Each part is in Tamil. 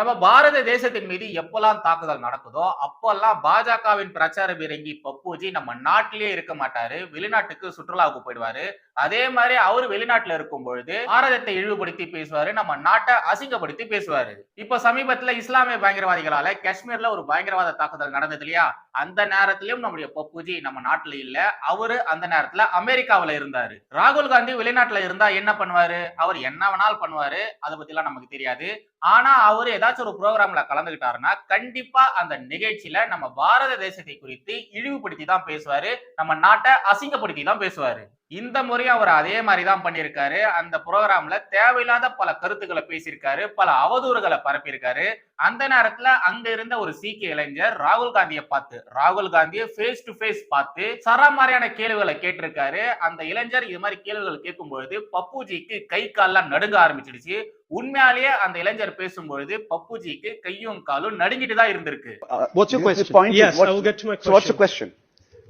நம்ம பாரத தேசத்தின் மீது எப்பெல்லாம் தாக்குதல் நடக்குதோ அப்பெல்லாம் பாஜகவின் பிரச்சார பீரங்கி பப்புஜி நம்ம நாட்டிலேயே இருக்க மாட்டாரு. வெளிநாட்டுக்கு சுற்றுலாவுக்கு போயிடுவாரு. அதே மாதிரி அவரு வெளிநாட்டுல இருக்கும் பொழுது பாரதத்தை இழிவுபடுத்தி பேசுவாரு நம்ம நாட்டை அசிங்கப்படுத்தி பேசுவாரு. இப்ப சமீபத்துல இஸ்லாமிய பயங்கரவாதிகளால காஷ்மீர்ல ஒரு பயங்கரவாத தாக்குதல் நடந்தது இல்லையா? அந்த நேரத்திலயும் நம்முடைய பப்புஜி நம்ம நாட்டுல இல்ல. அவரு அந்த நேரத்துல அமெரிக்காவில இருந்தாரு. ராகுல் காந்தி வெளிநாட்டுல இருந்தா என்ன பண்ணுவாரு? அவர் என்ன வேணாலும் பண்ணுவாரு. அதை பத்தி எல்லாம் நமக்கு தெரியாது. ஆனா அவர் ஏதாச்சும் ஒரு ப்ரோக்ராம்ல கலந்துகிட்டாருன்னா கண்டிப்பா அந்த நிகழ்ச்சியில நம்ம பாரத தேசத்தை குறித்து இழிவுபடுத்தி தான் பேசுவாரு. நம்ம நாட்டை அசிங்கப்படுத்தி தான் பேசுவாரு. இந்த முறையும் அவர் அதே மாதிரி தான் பண்ணியிருக்காரு. அந்த ப்ரோக்ராம்ல தேவையில்லாத பல கருத்துக்களை பேசியிருக்காரு பல அவதூறுகளை பரப்பியிருக்காரு. அந்த நேரத்துல அங்க இருந்த ஒரு சீக்கிய இளைஞர் ராகுல் காந்தியை பார்த்து ராகுல் காந்தியை ஃபேஸ் டு ஃபேஸ் பார்த்து சராமாரியான கேள்விகளை கேட்டிருக்காரு. அந்த இளைஞர் இது மாதிரி கேள்விகள் கேட்கும் பொழுது பப்புஜிக்கு கை கால்லாம் நடுங்க ஆரம்பிச்சிடுச்சு. உண்மையாலேயே அந்த இளைஞர் பேசும்பொழுது பப்புஜிக்கு கையும் காலும் நடுங்கிட்டு தான் இருந்திருக்கு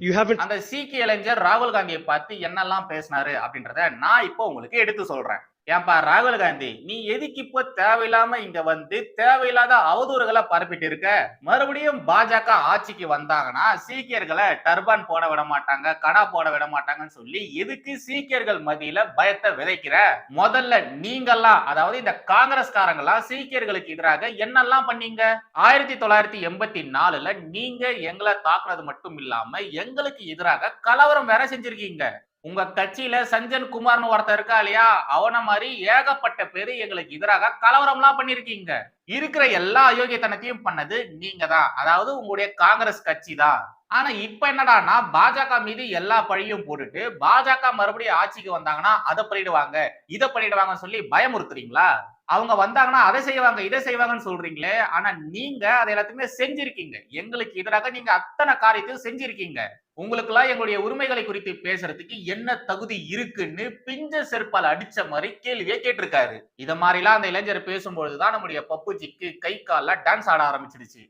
யூ ஹேவன் அந்த சீக்கிய இளைஞர் ராகுல் காந்தியை பார்த்து என்னெல்லாம் பேசினாரு அப்படின்றத நான் இப்போ உங்களுக்கு எடுத்து சொல்றேன் ஏன்பா ராகுல் காந்தி நீ எதுக்கு இப்போ தேவையில்லாம இங்க வந்து தேவையில்லாத அவதூறுகளை பரப்பிட்டு இருக்க? மறுபடியும் பாஜக ஆட்சிக்கு வந்தாங்கன்னா சீக்கியர்களை டர்பான் போட விட மாட்டாங்க கடா போட விட மாட்டாங்கன்னு சொல்லி எதுக்கு சீக்கியர்கள் மத்தியில பயத்தை விதைக்கிற? முதல்ல நீங்கெல்லாம் அதாவது இந்த காங்கிரஸ்காரங்களாம் சீக்கியர்களுக்கு எதிராக என்னெல்லாம் பண்ணீங்க? ஆயிரத்தி தொள்ளாயிரத்தி எண்பத்தி நாலுல நீங்க எங்களை தாக்குனது மட்டும் இல்லாம எங்களுக்கு எதிராக கலவரம் வேற செஞ்சிருக்கீங்க. உங்க கட்சியில சஞ்சன் குமார்னு ஒருத்தர் இருக்கா இல்லையா? அவனை மாதிரி ஏகப்பட்ட பேரு எங்களுக்கு எதிராக கலவரம்லாம் பண்ணிருக்கீங்க இருக்கிற எல்லா அயோக்கியத்தனத்தையும் பண்ணது நீங்க தான் அதாவது உங்களுடைய காங்கிரஸ் கட்சி தான் ஆனா இப்ப என்னடானா பாஜக மீது எல்லா பழியும் போட்டுட்டு பாஜக மறுபடியும் ஆட்சிக்கு வந்தாங்கன்னா அதை பண்ணிடுவாங்க இதை பண்ணிடுவாங்கன்னு சொல்லி பயமுறுத்துறீங்களா? அவங்க வந்தாங்கன்னா அதை செய்வாங்க இதை செய்வாங்கன்னு சொல்றீங்களே. ஆனா நீங்க அதை எல்லாத்தையுமே செஞ்சிருக்கீங்க. எங்களுக்கு எதிராக நீங்க அத்தனை காரியத்தையும் செஞ்சிருக்கீங்க. உங்களுக்கெல்லாம் எங்களுடைய உரிமைகளை குறித்து பேசுறதுக்கு என்ன தகுதி இருக்குன்னு பிஞ்ச செருப்பால் அடிச்ச மாதிரி கேள்வியே கேட்டிருக்காரு. இத மாதிரிலாம் அந்த இளைஞர் பேசும்பொழுதுதான் நம்முடைய பப்பு பப்புஜிக்கு கை கால்ல டான்ஸ் ஆட ஆரம்பிச்சிடுச்சு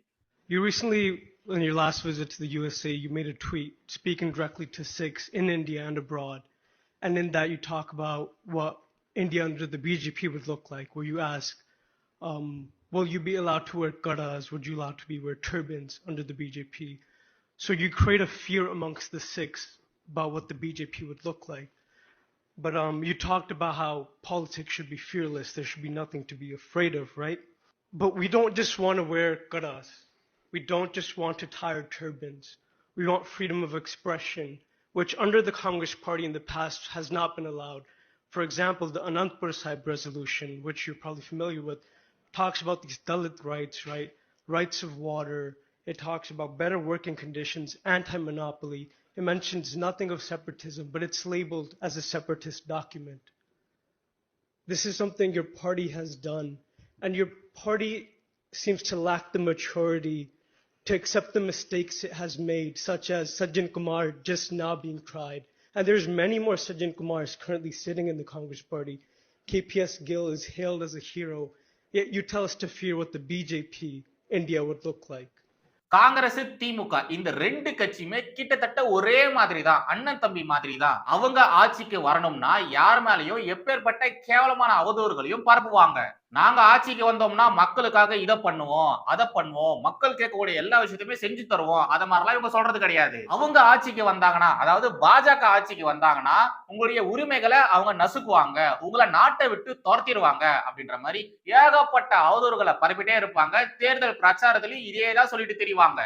You recently, in your last visit to the USA, you made a tweet speaking directly to Sikhs in India and abroad. And in that, you talk about what India under the BJP would look like, where you ask, um, will you be allowed to wear garas? Would you allowed to be wear turbans under the BJP? So you create a fear amongst the Sikhs about what the BJP would look like. But um, you talked about how politics should be fearless. There should be nothing to be afraid of, right? But we don't just want to wear garas. We don't just want to tie our turbans. We want freedom of expression, which under the Congress Party in the past has not been allowed. For example, the Anantpur Sahib resolution, which you're probably familiar with, talks about these Dalit rights, right? Rights of water. It talks about better working conditions, anti-monopoly. It mentions nothing of separatism, but it's labeled as a separatist document. This is something your party has done, and your party seems to lack the maturity to accept the mistakes it has made, such as Sajjan Kumar just now being tried. And there's many more Sajjan Kumars currently sitting in the Congress Party. KPS Gill is hailed as a hero, yet you tell us to fear what the BJP India would look like. Congress திமுக இந்த ரெண்டு கட்சியுமே கிட்டத்தட்ட ஒரே மாதிரி தான் அண்ணன் தம்பி மாதிரி தான் அவங்க ஆட்சிக்கு வரணும்னா யார் மேலேயும் எப்பேற்பட்ட கேவலமான அவதூறுகளையும் பரப்புவாங்க நாங்க ஆட்சிக்கு வந்தோம்னா மக்களுக்காக இதை பண்ணுவோம் அதை பண்ணுவோம். மக்கள் கேட்கக்கூடிய எல்லா விஷயத்தையுமே செஞ்சு தருவோம். அதை மாதிரிலாம் இவங்க சொல்றது கிடையாது. அவங்க ஆட்சிக்கு வந்தாங்கன்னா அதாவது பாஜக ஆட்சிக்கு வந்தாங்கன்னா உங்களுடைய உரிமைகளை அவங்க நசுக்குவாங்க. உங்களை நாட்டை விட்டு துரத்திடுவாங்க அப்படின்ற மாதிரி ஏகப்பட்ட அவதூறுகளை பரப்பிட்டே இருப்பாங்க. தேர்தல் பிரச்சாரத்திலையும் இதே தான் சொல்லிட்டு தெரிவாங்க.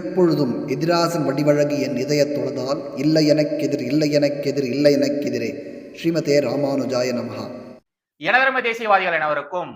எப்பொழுதும் எதிராசன் வடிவழகு என் இதய தொழுதால் இல்லை எனக்கெதிர் இல்லை எனக்கெதிர் இல்லை எனக்கெதிரே ஸ்ரீமதே ராமானுஜாய நமகா இனதர்ம தேசியவாதிகள் அனைவருக்கும்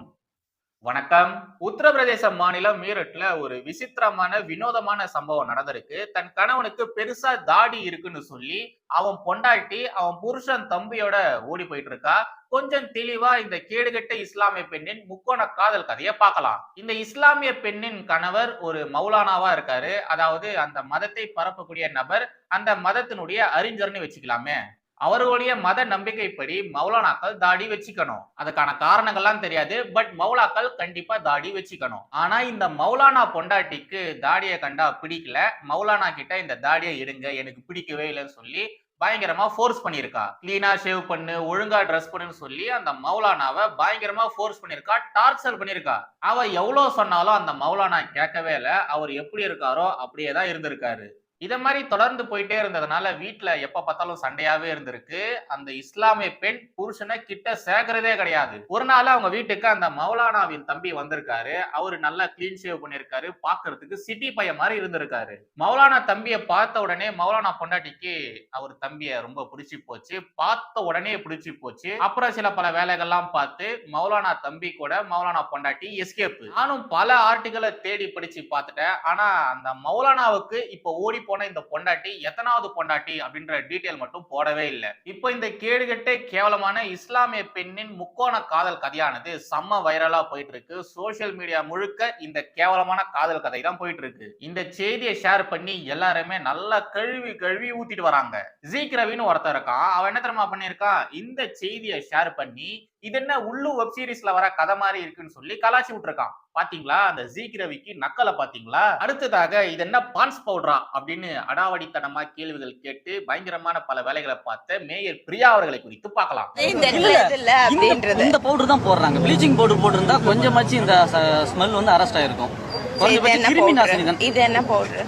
வணக்கம். உத்தரப்பிரதேச மாநிலம் மீரட்ல ஒரு விசித்திரமான வினோதமான சம்பவம் நடந்திருக்கு. தன் கணவனுக்கு பெருசா தாடி இருக்குன்னு சொல்லி அவன் பொண்டாட்டி அவன் புருஷன் தம்பியோட ஓடி போயிட்டு இருக்கா கொஞ்சம் தெளிவா இந்த கேடுகட்ட இஸ்லாமிய பெண்ணின் முக்கோண காதல் கதையை பார்க்கலாம். இந்த இஸ்லாமிய பெண்ணின் கணவர் ஒரு மௌலானாவா இருக்காரு. அதாவது அந்த மதத்தை பரப்பக்கூடிய நபர் அந்த மதத்தினுடைய அறிஞர்னு வச்சுக்கலாமே. அவர்களுடைய மத நம்பிக்கைப்படி மௌலானாக்கள் தாடி வச்சுக்கணும். அதுக்கான காரணங்கள்லாம் தெரியாது பட் மௌலாக்கள் கண்டிப்பா தாடி வச்சுக்கணும். ஆனா இந்த மௌலானா பொண்டாட்டிக்கு தாடியை கண்டா பிடிக்கல. மௌலானா கிட்ட இந்த தாடியை எடுங்க எனக்கு பிடிக்கவே இல்லைன்னு சொல்லி பயங்கரமா ஃபோர்ஸ் பண்ணியிருக்கா. கிளீனா ஷேவ் பண்ணு ஒழுங்கா ட்ரெஸ் பண்ணுன்னு சொல்லி அந்த மௌலானாவை பயங்கரமா ஃபோர்ஸ் பண்ணியிருக்கா டார்ச்சர் பண்ணியிருக்கா. அவ எவ்வளவு சொன்னாலும் அந்த மௌலானா கேட்கவே இல்லை. அவர் எப்படி இருக்காரோ அப்படியே தான் இருந்திருக்காரு. இத மாதிரி தொடர்ந்து போயிட்டே இருந்ததுனால வீட்டுல எப்ப பார்த்தாலும் சண்டையாவே இருந்திருக்கு. அந்த இஸ்லாமிய பெண் புருஷனை கிட்ட சேர்க்கறதே கிடையாது. ஒரு நாள் அவங்க வீட்டுக்கு அந்த மௌலானாவின் தம்பி வந்திருக்காரு. அவரு நல்லா கிளீன் ஷேவ் பண்ணிருக்காரு. பாக்குறதுக்கு சிட்டி பையன் மாதிரி இருந்திருக்காரு. மௌலானா தம்பியை பார்த்த உடனே மௌலானா பொண்டாட்டிக்கு அவர் தம்பிய ரொம்ப பிடிச்சி போச்சு. பார்த்த உடனே பிடிச்சி போச்சு. அப்புறம் சில பல வேலைகள்லாம் பார்த்து மௌலானா தம்பி கூட மௌலானா பொண்டாட்டி எஸ்கேப் நானும் பல ஆர்டிகளை தேடி படிச்சு பார்த்துட்டேன். ஆனா அந்த மௌலானாவுக்கு இப்போ ஓடி போன இந்த பொண்டாட்டி எத்தனாவது பொண்டாட்டி அப்படின்ற டீட்டெயில் மட்டும் போடவே இல்லை. இப்போ இந்த கேடுகட்டே கேவலமான இஸ்லாமிய பெண்ணின் முக்கோண காதல் கதையானது செம்ம வைரலா போயிட்டு இருக்கு சோசியல் மீடியா முழுக்க இந்த கேவலமான காதல் கதை தான் போயிட்டு இருக்கு இந்த செய்தியை ஷேர் பண்ணி எல்லாருமே நல்லா கழுவி கழுவி ஊத்திட்டு வராங்க. ஜீக் ரவின்னு ஒருத்தன் இருக்கான். அவன் என்ன தெரியுமா பண்ணியிருக்கான்? இந்த செய்தியை ஷேர் பண்ணி இது என்ன உள்ளு வெப் சீரிஸ்ல வர கதை மாதிரி இருக்குன்னு சொல்லி கலாச்சி விட்டுருக்கான். பாத்தீங்களா? அந்த ஜீக் ரவிக்கு நக்கலை பாத்தீங்களா? அடுத்ததாக இது என்ன பான்ஸ் பவுடரா அப்படின்னு அடாவடித்தனமா கேள்விகள் கேட்டு பயங்கரமான பல வேலைகளை பார்த்த மேயர் பிரியா அவர்களை குறித்து பார்க்கலாம். இந்த பவுடர் தான் போடுறாங்க. ப்ளீச்சிங் பவுடர் போட்டிருந்தா கொஞ்சமாச்சும் இந்த ஸ்மெல் வந்து அரெஸ்ட் ஆயிருக்கும். இது என்ன பவுடர்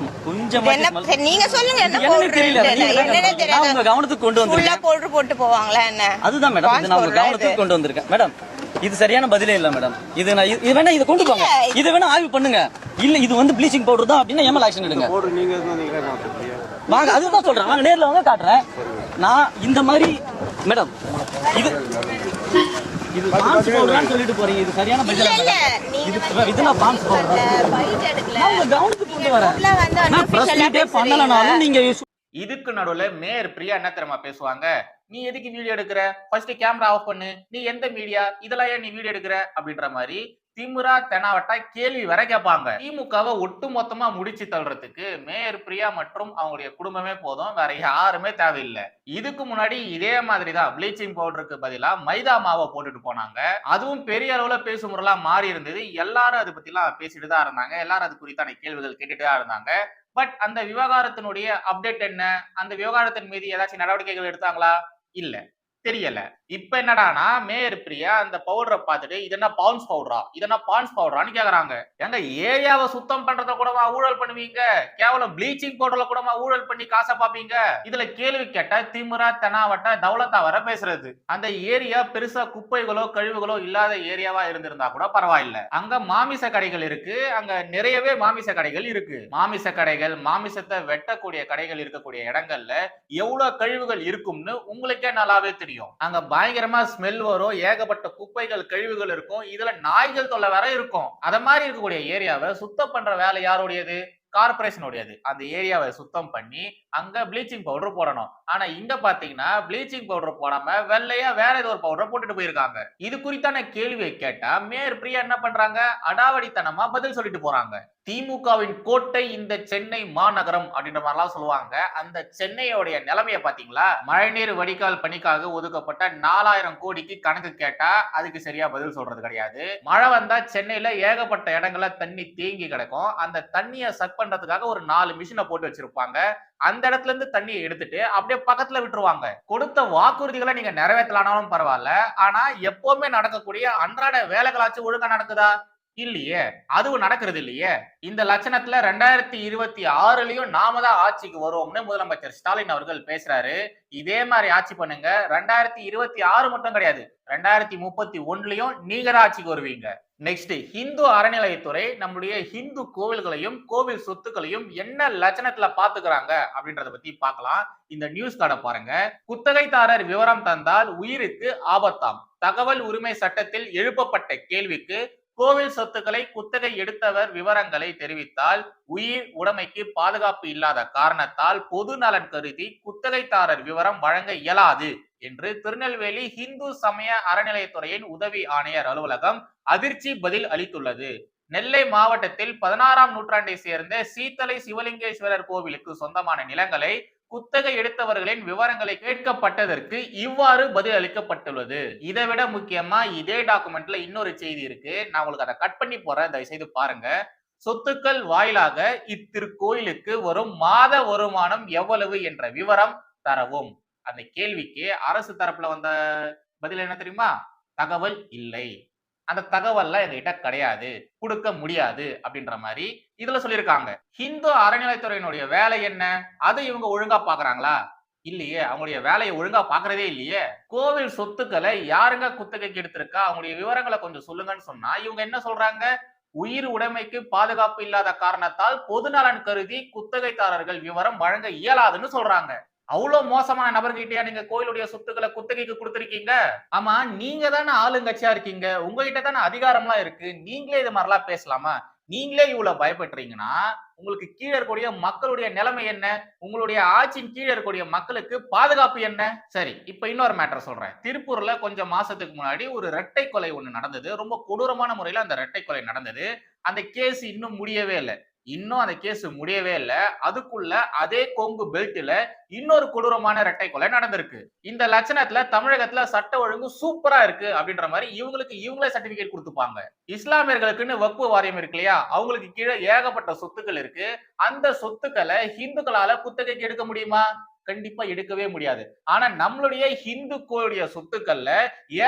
இது என்ன இது. சரி, நீங்க சொல்லுங்க என்ன எனக்கு தெரியல நீங்க தான் என்னன்னு நான் உங்க தெரியாது கவனத்துக்கு கொண்டு ஃபுல்லா வந்திருக்கேன். பவுடர் போட்டு போவாங்களா என்ன? அதுதான் மேடம் இது நான் உங்க ஆ கவனத்துக்கு இது? கொண்டு வந்திருக்கேன். மேடம் இது சரியான பதிலே இல்ல மேடம் இது நான் இது இது வேணா இதை கொண்டு போங்க. இல்ல. இது வேணா ஆய்வு பண்ணுங்க. இல்ல இது வந்து ப்ளீச்சிங் பவுடர் தான் அப்படின்னா எம்எல் ஆக்ஷன் எடுங்க. வாங்க அதுதான் சொல்றேன். வாங்க நேர்ல வாங்க காட்டுறேன். நான் இந்த மாதிரி மேடம் இது இது பான்ஸ் பவுடர்னு சொல்லிட்டு போறீங்க. இது சரியான இல்ல பதில் இல்ல நீங்க இது வந்து இதுனா பான்ஸ் பவுடர் பைட் எடுக்கல. நான் உங்க கவனத்துக்கு வரேன் இதுக்கு நடுவுல மேயர் பிரியா என்ன தெரியுமா பேசுவாங்க? நீ எதுக்கு வீடியோ எடுக்கிற? ஃபர்ஸ்ட் கேமரா ஆஃப் பண்ணு. நீ எந்த மீடியா இதெல்லாம் ஏன் நீ வீடியோ எடுக்கிற? அப்படின்ற மாதிரி திமுரா தெனாவட்டா கேள்வி வர கேட்பாங்க. திமுகவை ஒட்டு மொத்தமா முடிச்சு தள்ளுறதுக்கு மேயர் பிரியா மற்றும் அவங்களுடைய குடும்பமே போதும். வேற யாருமே தேவையில்லை. இதுக்கு முன்னாடி இதே மாதிரி தான் ப்ளீச்சிங் பவுடருக்கு பதிலாக மைதா மாவை போட்டுட்டு போனாங்க. அதுவும் பெரிய அளவுல பேசும் முறையா மாறி இருந்தது. எல்லாரும் அதை பத்திலாம் பேசிட்டு தான் இருந்தாங்க. எல்லாரும் அது குறித்தான கேள்விகள் கேட்டுட்டு தான் இருந்தாங்க. பட் அந்த விவகாரத்தினுடைய அப்டேட் என்ன? அந்த விவகாரத்தின் மீது ஏதாச்சும் நடவடிக்கைகள் எடுத்தாங்களா? இல்லை. தெரியல. இப்ப என்னடானா மேயர் பிரியா அந்த பவுடரை பார்த்துட்டு இது என்ன பவுன்ஸ் பவுடரா இது என்ன பான்ஸ் பவுடரான்னு கேக்குறாங்க. எங்க ஏரியாவை சுத்தம் பண்றத கூடமா ஊழல் பண்ணுவீங்க? கேவலம் ப்ளீச்சிங் பவுடர்ல கூடமா ஊழல் பண்ணி காசை பாப்பீங்க இதுல கேள்வி கேட்டா திமுரா தெனாவட்ட தௌலத்தா வர பேசுறது. அந்த ஏரியா பெருசா குப்பைகளோ கழிவுகளோ இல்லாத ஏரியாவா இருந்திருந்தா கூட பரவாயில்ல. அங்க மாமிச கடைகள் இருக்கு. அங்க நிறையவே மாமிச கடைகள் இருக்கு. மாமிச கடைகள் மாமிசத்தை வெட்டக்கூடிய கடைகள் இருக்கக்கூடிய இடங்கள்ல எவ்வளவு கழிவுகள் இருக்கும்னு உங்களுக்கே நல்லாவே தெரியும். அங்க பயங்கரமா ஸ்மெல் வரும் ஏகப்பட்ட குப்பைகள் கழிவுகள் இருக்கும். இதுல நாய்கள் தொல்லை வேற இருக்கும். அத மாதிரி இருக்கக்கூடிய ஏரியாவை சுத்தம் பண்ற வேலை யாருடையது? கார்பரேஷனுடையது அந்த ஏரியாவை சுத்தம் பண்ணி அங்க ப்ளீச்சிங் பவுடர் போடணும். ஆனா இங்க பாத்தீங்கன்னா ப்ளீச்சிங் பவுடர் போடாம வெள்ளையா வேற ஏதோ ஒரு பவுடர் போட்டுட்டு போயிருக்காங்க. இது குறித்தான கேள்வியை கேட்டா மேயர் பிரியா என்ன பண்றாங்க? அடாவடித்தனமா பதில் சொல்லிட்டு போறாங்க. திமுகவின் கோட்டை இந்த சென்னை மாநகரம் அப்படின்ற மாதிரிலாம் சொல்லுவாங்க. அந்த சென்னையோடைய நிலைமைய பாத்தீங்களா மழைநீர் வடிகால் பணிக்காக ஒதுக்கப்பட்ட நாலாயிரம் கோடிக்கு கணக்கு கேட்டா அதுக்கு சரியா பதில் சொல்றது கிடையாது. மழை வந்தா சென்னையில ஏகப்பட்ட இடங்கள்ல தண்ணி தேங்கி கிடக்கும். அந்த தண்ணியை சக் பண்றதுக்காக ஒரு நாலு மிஷினை போட்டு வச்சிருப்பாங்க. அந்த இடத்துல இருந்து தண்ணியை எடுத்துட்டு அப்படியே பக்கத்துல விட்டுருவாங்க. கொடுத்த வாக்குறுதிகளை நீங்க நிறைவேற்றலானாலும் பரவாயில்ல. ஆனா எப்பவுமே நடக்கக்கூடிய அன்றாட வேலைகளாச்சும் ஒழுங்கா நடக்குதா? இல்லையே? அதுவும் நடக்கிறது இல்லையே? இந்த லட்சணத்துல ரெண்டாயிரத்தி இருபத்தி ஆறுலயும் நாம தான் ஆட்சிக்கு வருவோம்னு முதலமைச்சர் ஸ்டாலின் அவர்கள் பேசுறாரு. இதே மாதிரி ஆட்சி பண்ணுங்க. ரெண்டாயிரத்தி இருபத்தி ஆறு மட்டும் கிடையாது. ரெண்டாயிரத்தி முப்பத்தி ஒன்னுலயும் நீங்க தான் ஆட்சிக்கு வருவீங்க. நெக்ஸ்ட் ஹிந்து அறநிலையத்துறை நம்முடைய ஹிந்து கோவில்களையும் கோவில் சொத்துக்களையும் என்ன லட்சணத்துல பாத்துக்கிறாங்க அப்படின்றத பத்தி பார்க்கலாம். இந்த நியூஸ் கார்டை பாருங்க. குத்தகைதாரர் விவரம் தந்தால் உயிருக்கு ஆபத்தாம். தகவல் உரிமை சட்டத்தில் எழுப்பப்பட்ட கேள்விக்கு கோவில் சொத்துக்களை குத்தகை எடுத்தவர் விவரங்களை தெரிவித்தால் உயிர் உடைமைக்கு பாதுகாப்பு இல்லாத காரணத்தால் பொது நலன் கருதி குத்தகைதாரர் விவரம் வழங்க இயலாது என்று திருநெல்வேலி இந்து சமய அறநிலையத்துறையின் உதவி ஆணையர் அலுவலகம் அதிர்ச்சி பதில் அளித்துள்ளது. நெல்லை மாவட்டத்தில் பதினாறாம் நூற்றாண்டை சேர்ந்த சீத்தலை சிவலிங்கேஸ்வரர் கோவிலுக்கு சொந்தமான நிலங்களை குத்தகை எடுத்தவர்களின் விவரங்களை கேட்கப்பட்டதற்கு இவ்வாறு பதில் அளிக்கப்பட்டுள்ளது. இதை விட முக்கியமா இதே டாக்குமெண்ட்ல இன்னொரு செய்தி இருக்கு. நான் உங்களுக்கு அதை கட் பண்ணி போறேன். தயவு செய்து பாருங்க. சொத்துக்கள் வாயிலாக இத்திருக்கோயிலுக்கு வரும் மாத வருமானம் எவ்வளவு என்ற விவரம் தரவும். அந்த கேள்விக்கு அரசு தரப்புல வந்த பதில் என்ன தெரியுமா? தகவல் இல்லை. அந்த தகவல்லாம் எங்ககிட்ட கிடையாது. கொடுக்க முடியாது அப்படின்ற மாதிரி இதுல சொல்லியிருக்காங்க. ஹிந்து அறநிலைத்துறையினுடைய வேலை என்ன? அதை இவங்க ஒழுங்கா பாக்குறாங்களா? இல்லையே. அவங்களுடைய வேலையை ஒழுங்கா பாக்குறதே இல்லையே. கோவில் சொத்துக்களை யாருங்க குத்தகைக்கு எடுத்திருக்கா? அவங்களுடைய விவரங்களை கொஞ்சம் சொல்லுங்கன்னு சொன்னா இவங்க என்ன சொல்றாங்க? உயிர் உடைமைக்கு பாதுகாப்பு இல்லாத காரணத்தால் பொதுநலன் கருதி குத்தகைதாரர்கள் விவரம் வழங்க இயலாதுன்னு சொல்றாங்க. அவ்வளவு மோசமான நபர்கிட்டயா நீங்க கோயிலுடைய சொத்துக்களை குத்தகைக்கு கொடுத்துருக்கீங்க? ஆமா நீங்க தானே ஆளுங்கட்சியா இருக்கீங்க. உங்ககிட்ட தானே அதிகாரம்லாம் இருக்கு. நீங்களே இது மாதிரிலாம் பேசலாமா? நீங்களே இவ்வளவு பயப்படுறீங்கன்னா உங்களுக்கு கீழே இருக்கக்கூடிய மக்களுடைய நிலைமை என்ன? உங்களுடைய ஆட்சியின் கீழே இருக்கக்கூடிய மக்களுக்கு பாதுகாப்பு என்ன? சரி இப்ப இன்னொரு மேட்டர் சொல்றேன். திருப்பூர்ல கொஞ்சம் மாசத்துக்கு முன்னாடி ஒரு இரட்டை கொலை ஒண்ணு நடந்தது. ரொம்ப கொடூரமான முறையில அந்த இரட்டை கொலை நடந்தது. அந்த கேஸ் இன்னும் முடியவே இல்லை. இன்னும் அந்த கேஸ் முடியவே இல்லை. அதுக்குள்ள அதே கொங்கு பெல்ட்ல இன்னொரு கொடூரமான இரட்டை கொலை நடந்திருக்கு. இந்த லட்சணத்துல தமிழகத்துல சட்ட ஒழுங்கு சூப்பரா இருக்கு அப்படின்ற மாதிரி இவங்களுக்கு இவங்களே சர்டிபிகேட் கொடுத்துப்பாங்க. இஸ்லாமியர்களுக்குன்னு வக்பு வாரியம் இருக்கு இல்லையா? அவங்களுக்கு கீழே ஏகப்பட்ட சொத்துக்கள் இருக்கு. அந்த சொத்துக்களை ஹிந்துக்களால குத்தகைக்கு எடுக்க முடியுமா? கண்டிப்பா எடுக்கவே முடியாது. ஆனா நம்மளுடைய ஹிந்துக்களுடைய சொத்துக்கள்ல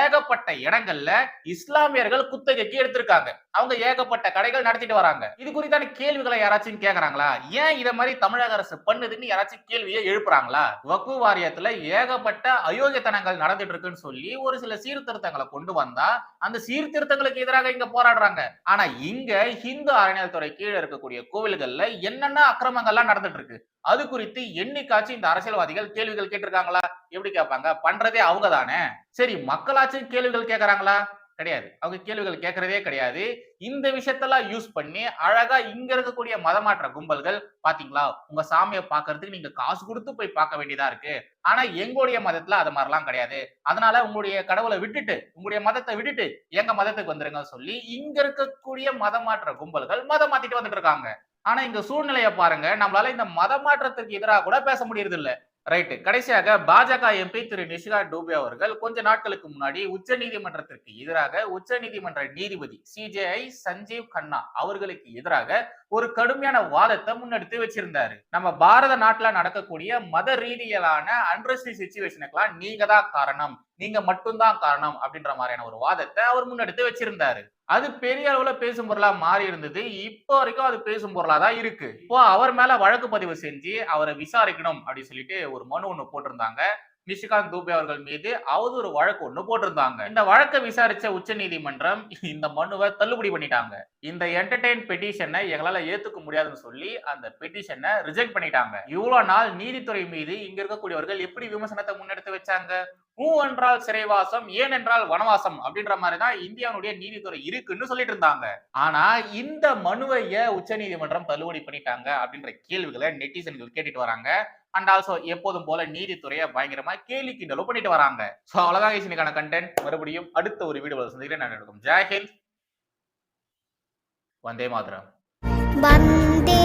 ஏகப்பட்ட இடங்கள்ல இஸ்லாமியர்கள் குத்தகைக்கு எடுத்திருக்காங்க. அவங்க ஏகப்பட்ட கடைகள் நடத்திட்டு வராங்க. இது குறித்தான கேள்விகளை யாராச்சும் கேக்குறாங்களா? ஏன் இதை மாதிரி தமிழக அரசு பண்ணுதுன்னு யாராச்சும் கேள்வியை எழுப்புறாங்களா? வக்கு வாரியத்துல ஏகப்பட்ட அயோக்கியத்தனங்கள் நடந்துட்டு இருக்குன்னு சொல்லி ஒரு சில சீர்திருத்தங்களை கொண்டு வந்தா அந்த சீர்திருத்தங்களுக்கு எதிராக இங்க போராடுறாங்க. ஆனா இங்க ஹிந்து அறநிலையத்துறை கீழே இருக்கக்கூடிய கோவில்கள்ல என்னென்ன அக்கிரமங்கள்லாம் நடந்துட்டு இருக்கு? அது குறித்து என்னைக்காச்சும் இந்த அரசியல் அரசியல்வாதிகள் கேள்விகள் கேட்டிருக்காங்களா? எப்படி கேட்பாங்க? பண்றதே அவங்க தானே சரி மக்களாச்சும் கேள்விகள் கேட்கறாங்களா? கிடையாது. அவங்க கேள்விகள் கேட்கறதே கிடையாது. இந்த விஷயத்தெல்லாம் யூஸ் பண்ணி அழகா இங்க இருக்கக்கூடிய மதமாற்ற கும்பல்கள் பாத்தீங்களா? உங்க சாமியை பாக்குறதுக்கு நீங்க காசு கொடுத்து போய் பார்க்க வேண்டியதா இருக்கு. ஆனா எங்களுடைய மதத்துல அது மாதிரிலாம் கிடையாது. அதனால உங்களுடைய கடவுளை விட்டுட்டு உங்களுடைய மதத்தை விட்டுட்டு எங்க மதத்துக்கு வந்துருங்க சொல்லி இங்க இருக்கக்கூடிய மதமாற்ற கும்பல்கள் மதம் மாத்திட்டு வந்துட்டு இருக்காங்க. ஆனா இங்க சூழ்நிலையை பாருங்க. நம்மளால இந்த மத மாற்றத்திற்கு எதிராக கூட பேச முடியறது இல்ல ரைட்டு கடைசியாக பாஜக எம்பி திரு நிஷிகா டூபே அவர்கள் கொஞ்ச நாட்களுக்கு முன்னாடி உச்ச நீதிமன்றத்திற்கு எதிராக உச்ச நீதிமன்ற நீதிபதி சிஜேஐ சஞ்சீவ் கண்ணா அவர்களுக்கு எதிராக ஒரு கடுமையான வாதத்தை முன்னெடுத்து வச்சிருந்தாரு. நம்ம பாரத நாட்டுல நடக்கக்கூடிய மத ரீதியிலான அன்ரஸ்டி சுச்சுவேஷனுக்கெல்லாம் நீங்க தான் காரணம். நீங்க மட்டும்தான் காரணம் அப்படின்ற மாதிரியான ஒரு வாதத்தை அவர் முன்னெடுத்து வச்சிருந்தாரு. அது பெரிய அளவுல பேசும் பொருளா மாறி இருந்தது. இப்போ வரைக்கும் அது பேசும் பொருளா தான் இருக்கு. இப்போ அவர் மேல வழக்கு பதிவு செஞ்சு அவரை விசாரிக்கணும் அப்படின்னு சொல்லிட்டு ஒரு மனு ஒண்ணு போட்டிருந்தாங்க. நிஷிகாந்த் தூபே அவர்கள் மீது அவதூறு வழக்கு ஒண்ணு போட்டிருந்தாங்க. இந்த வழக்கை விசாரிச்ச உச்ச நீதிமன்றம் இந்த மனுவை தள்ளுபடி பண்ணிட்டாங்க. இந்த என்டர்டெயின் பெட்டிஷனை எங்களால ஏத்துக்க முடியாதுன்னு சொல்லி அந்த பெட்டிஷனை ரிஜெக்ட் பண்ணிட்டாங்க. இவ்வளவு நாள் நீதித்துறை மீது இங்க இருக்கக்கூடியவர்கள் எப்படி விமர்சனத்தை முன்னெடுத்து வச்சாங்க? மூ என்றால் சிறைவாசம் ஏன் என்றால் வனவாசம் அப்படின்ற மாதிரிதான் இந்தியாவுடைய நீதித்துறை இருக்குன்னு சொல்லிட்டு இருந்தாங்க. ஆனா இந்த மனுவைய உச்ச நீதிமன்றம் தள்ளுபடி பண்ணிட்டாங்க அப்படின்ற கேள்விகளை நெட்டிசன்கள் கேட்டுட்டு வராங்க. அண்ட் ஆல்சோ எப்போதும் போல நீதித்துறையை பயங்கரமா கேலி கிண்டலும் பண்ணிட்டு வராங்க. சோ அவ்வளோதான் இசனுக்கான கண்டென்ட் மறுபடியும் அடுத்த ஒரு வீடியோவில் சந்திக்கிறேன். நான் எடுக்கும். ஜெயஹிந்த் வந்தே மாதிரம். வந்தே